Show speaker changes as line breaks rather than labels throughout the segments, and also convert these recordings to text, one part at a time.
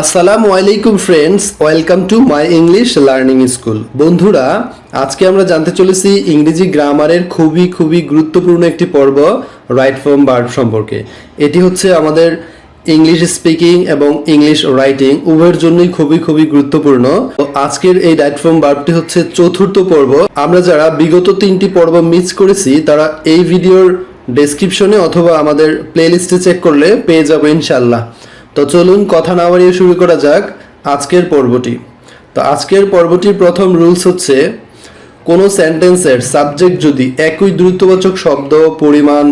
আসসালামু আলাইকুম friends welcome to my English learning school বন্ধুরা, আজকে আমরা জানতে চলেছি ইংরেজি গ্রামারের খুবই খুবই গুরুত্বপূর্ণ একটি পর্ব রাইট ফর্ম বার্ব সম্পর্কে। এটি হচ্ছে আমাদের ইংলিশ স্পিকিং এবং ইংলিশ রাইটিং উভয়ের জন্যই খুবই খুবই গুরুত্বপূর্ণ। আজকের এই রাইট ফর্ম বার্বটি হচ্ছে চতুর্থ পর্ব। আমরা যারা বিগত তিনটি পর্ব মিস করেছি, তারা এই ভিডিওর ডেসক্রিপশনে অথবা আমাদের প্লেলিস্টে চেক করলে পেয়ে যাব ইনশাল্লাহ তো চলুন কথা না বাড়িয়ে শুরু করা যাক আজকের পর্বটি। তো আজকের পর্বটির প্রথম রুলস হচ্ছে, কোনো সেন্টেন্সের সাবজেক্ট যদি একই দ্রুতবাচক শব্দ, পরিমাণ,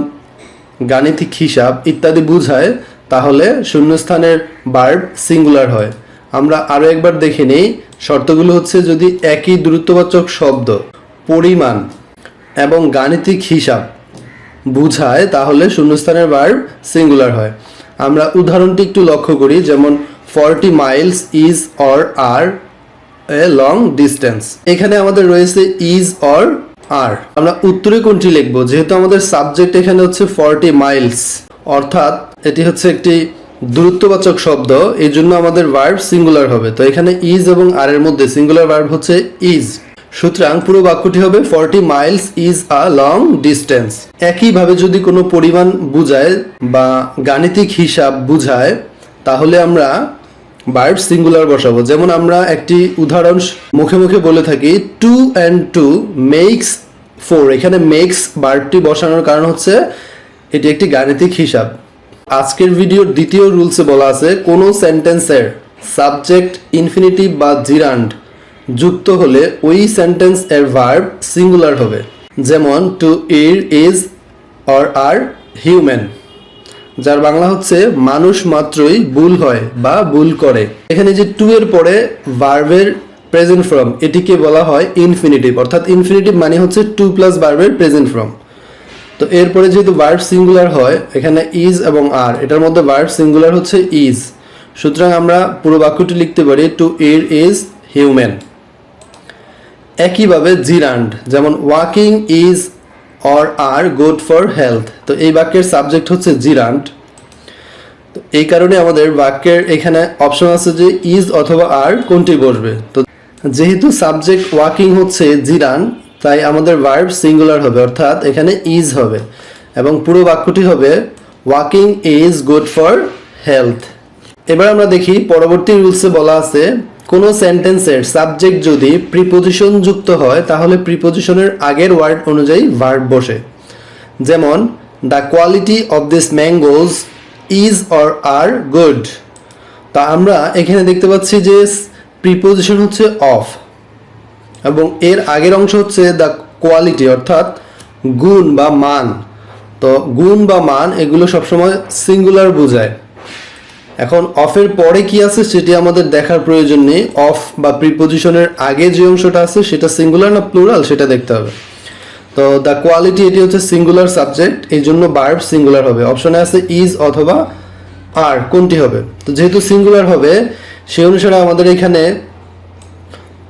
গাণিতিক হিসাব ইত্যাদি বোঝায়, তাহলে শূন্যস্থানের বার্ব সিঙ্গুলার হয়। আমরা আরও একবার দেখে নিই, শর্তগুলো হচ্ছে যদি একই দ্রুতবাচক শব্দ, পরিমাণ এবং গাণিতিক হিসাব বুঝায়, তাহলে শূন্যস্থানের বার্ব সিঙ্গুলার হয়। আমরা উদাহরণটি একটু লক্ষ্য করি, যেমন forty miles is or are a long distance. এখানে আমাদের রয়েছে ইজ অর আর। আমরা উত্তরে কোনটি লিখব? যেহেতু আমাদের সাবজেক্ট এখানে হচ্ছে ফর্টি মাইলস, অর্থাৎ এটি হচ্ছে একটি দূরত্ববাচক শব্দ এই জন্য আমাদের ভার্ব সিঙ্গুলার হবে। তো এখানে ইজ এবং আর এর মধ্যে, সিঙ্গুলার ভার্ব হচ্ছে ইজ। সুতরাং পুরো বাক্যটি হবে forty miles is a long distance একইভাবে যদি কোনো পরিমাণ বুঝায় বা গাণিতিক হিসাব বুঝায়, তাহলে আমরা বার্ব সিঙ্গুলার বসাবো। যেমন আমরা একটি উদাহরণ মুখে মুখে বলে থাকি two and two makes four এখানে মেক্স বার্বটি বসানোর কারণ হচ্ছে এটি একটি গাণিতিক হিসাব। আজকের ভিডিওর দ্বিতীয় রুলসে বলা আছে, কোনো সেন্টেন্সের সাবজেক্ট ইনফিনিটিভ বা জিরান্ড যুক্ত হলে ওই সেন্টেন্স এর ভার্ব সিঙ্গুলার হবে। যেমন টু ইর ইজ অর আর হিউম্যান যার বাংলা হচ্ছে, মানুষ মাত্রই ভুল হয় বা ভুল করে। এখানে যে টু এর পরে ভার্বের প্রেজেন্ট ফর্ম এটিকে বলা হয় ইনফিনিটিভ অর্থাৎ ইনফিনিটিভ মানে হচ্ছে টু প্লাস ভার্বের প্রেজেন্ট ফর্ম তো এরপরে যেহেতু ভার্ব সিঙ্গুলার হয়, এখানে ইজ এবং আর এটার মধ্যে ভার্ব সিঙ্গুলার হচ্ছে ইজ সুতরাং আমরা পুরো বাক্যটি লিখতে পারি টু ইর ইজ হিউম্যান একইভাবে জিরান্ড, যেমন walking is or are good for health. তো এই বাক্যের সাবজেক্ট হচ্ছে জিরান্ড। তো এই কারণে আমাদের বাক্যের এখানে অপশন আছে যে ইজ অথবা আর কোনটি বসবে। তো যেহেতু সাবজেক্ট ওয়াকিং হচ্ছে জিরান তাই আমাদের ভার্ব সিঙ্গুলার হবে, অর্থাৎ এখানে ইজ হবে। এবং পুরো বাক্যটি হবে walking is good for health. এবার আমরা দেখি পরবর্তী রুলসে বলা আছে কোনো সেন্টেন্সের সাবজেক্ট যদি প্রিপোজিশন যুক্ত হয়, তাহলে প্রিপোজিশনের আগের ওয়ার্ড অনুযায়ী ভার্ব বসে। যেমন the quality of this mangoes is or are good তা আমরা এখানে দেখতে পাচ্ছি যে প্রিপোজিশন হচ্ছে অফ এবং এর আগের অংশ হচ্ছে দ্য কোয়ালিটি অর্থাৎ গুণ বা মান। তো গুণ বা মান এগুলো সবসময় সিঙ্গুলার বোঝায়। এখন অফের পরে কি আছে সেটি আমাদের দেখার প্রয়োজন নেই। অফ বা প্রিপোজিশনের আগে যে অংশটা আছে সেটা সিঙ্গুলার না প্লুরাল সেটা দেখতে হবে। তো দ্য কোয়ালিটি এটি হচ্ছে সিঙ্গুলার সাবজেক্ট, এই জন্য বার্ব সিঙ্গুলার হবে। অপশনে আছে ইজ অথবা আর, কোনটি হবে? তো যেহেতু সিঙ্গুলার হবে, সেই অনুসারে আমাদের এখানে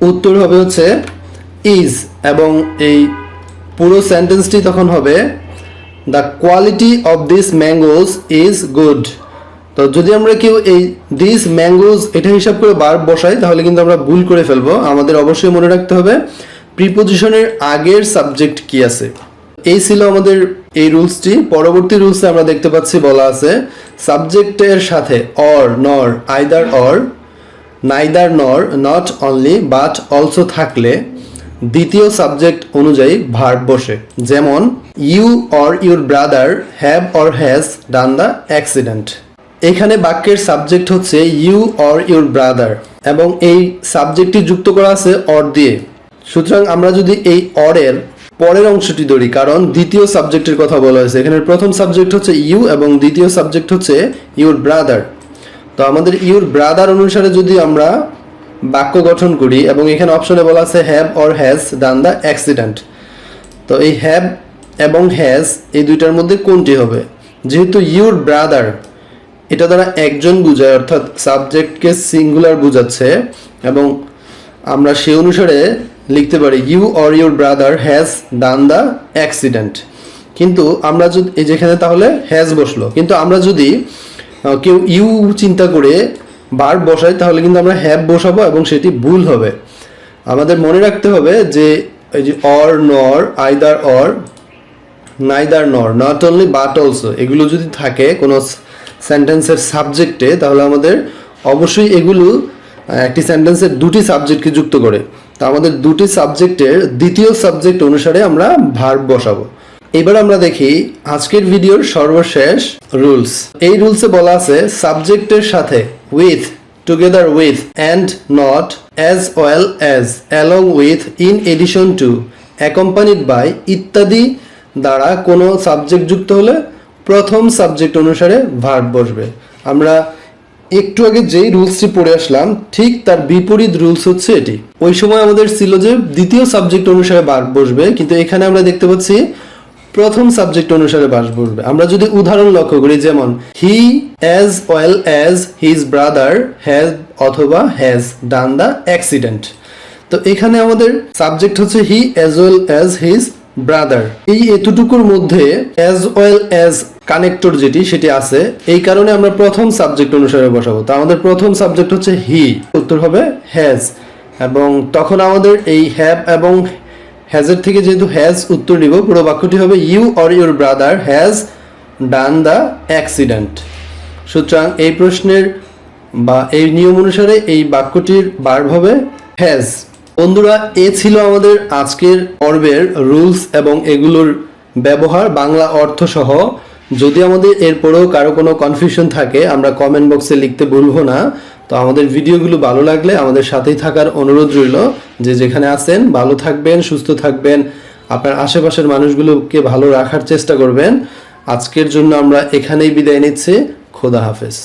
উত্তর হবে হচ্ছে ইজ এবং এই পুরো সেন্টেন্সটি তখন হবে, the quality of this mangoes is good. তো যদি আমরা কেউ এই দিস ম্যাঙ্গোজ এটা হিসাব করে বার বসাই, তাহলে কিন্তু আমরা ভুল করে ফেলব। আমাদের অবশ্যই মনে রাখতে হবে প্রিপোজিশনের আগের সাবজেক্ট কি আছে? এই ছিল আমাদের এই রুলসটি পরবর্তী রুলসে আমরা দেখতে পাচ্ছি বলা আছে সাবজেক্টের সাথে or nor either or neither nor not only but also থাকলে দ্বিতীয় সাবজেক্ট অনুযায়ী ভার্ব বসে। যেমন you or your brother have or has done the accident এখানে বাক্যের সাবজেক্ট হচ্ছে ইউ অর ইউর ব্রাদার এবং এই সাবজেক্টটি যুক্ত করা আছে অর দিয়ে। সুতরাং আমরা যদি এই অরের পরের অংশটি ধরি, কারণ দ্বিতীয় সাবজেক্টের কথা বলা হয়েছে। এখানে প্রথম সাবজেক্ট হচ্ছে ইউ এবং দ্বিতীয় সাবজেক্ট হচ্ছে ইউর ব্রাদার তো আমাদের ইউর ব্রাদার অনুসারে যদি আমরা বাক্য গঠন করি এবং এখানে অপশনে বলা আছে have or has done the accident তো এই হ্যাভ এবং হ্যাজ এই দুইটার মধ্যে কোনটি হবে? যেহেতু ইউর ব্রাদার এটা দ্বারা একজন বুঝায়, অর্থাৎ সাবজেক্টকে সিঙ্গুলার বুঝাচ্ছে এবং আমরা সে অনুসারে লিখতে পারি you or your brother has done the accident কিন্তু আমরা যদি যেখানে তাহলে হ্যাজ বসল, কিন্তু আমরা যদি কেউ ইউ চিন্তা করে বার বসাই, তাহলে কিন্তু আমরা হ্যাভ বসাবো এবং সেটি ভুল হবে। আমাদের মনে রাখতে হবে যে, এই যে or nor either or neither nor not only but also এগুলো যদি থাকে কোনো সেন্টেন্সের সাবজেক্টে তাহলে আমাদের অবশ্যই এগুলো একটি সেন্টেন্সের দুটি সাবজেক্টকে যুক্ত করে। তা আমাদের দুটি সাবজেক্টের দ্বিতীয় সাবজেক্ট অনুসারে আমরা ভার্ব বসাবো। এবার আমরা দেখি আজকের ভিডিওর সর্বশেষ রুলস এই রুলসে বলা আছে সাবজেক্টের সাথে with together with and not as well as along with in addition to accompanied by ইত্যাদি দ্বারা কোনো সাবজেক্ট যুক্ত হলে প্রথম সাবজেক্ট অনুসারে ভার্ব বসবে। আমরা একটু আগে যেই রুলসটি পড়ে আসলাম, ঠিক তার বিপরীত রুলস হচ্ছে এটি। ওই সময় আমাদের ছিল যে দ্বিতীয় সাবজেক্ট অনুসারে ভার্ব বসবে, কিন্তু এখানে আমরা দেখতে পাচ্ছি প্রথম সাবজেক্ট অনুসারে বাস বসবে। আমরা যদি উদাহরণ লক্ষ্য করি, যেমন he as well as his brother has অথবা হ্যাজ ডান দ্য অ্যাক্সিডেন্ট তো এখানে আমাদের সাবজেক্ট হচ্ছে he as well as his brother. এই এতটুকুর মধ্যে অ্যাজ ওয়েল অ্যাজ কানেক্টর যেটি, সেটি আছে। এই কারণে আমরা প্রথম সাবজেক্ট অনুসারে বসাবো। তো আমাদের প্রথম সাবজেক্ট হচ্ছে হি উত্তর হবে হ্যাজ এবং তখন আমাদের এই হ্যাভ এবং হ্যাজের থেকে যেহেতু হ্যাজ উত্তর নিব, পুরো বাক্যটি হবে you or your brother has done the accident সুতরাং এই প্রশ্নের বা এই নিয়ম অনুসারে এই বাক্যটির বার হবে হ্যাজ বন্ধুরা, এ ছিল আমাদের আজকের পর্বের রুলস এবং এগুলোর ব্যবহার, বাংলা অর্থ সহ যদি আমাদের এরপরেও কারও কোনো কনফিউশন থাকে, আমরা কমেন্ট বক্সে লিখতে ভুলবো না। তো আমাদের ভিডিওগুলো ভালো লাগলে আমাদের সাথেই থাকার অনুরোধ রইল যে যেখানে আছেন, ভালো থাকবেন, সুস্থ থাকবেন। আপনার আশেপাশের মানুষগুলোকে ভালো রাখার চেষ্টা করবেন। আজকের জন্য আমরা এখানেই বিদায় নিচ্ছি। খোদা হাফেজ।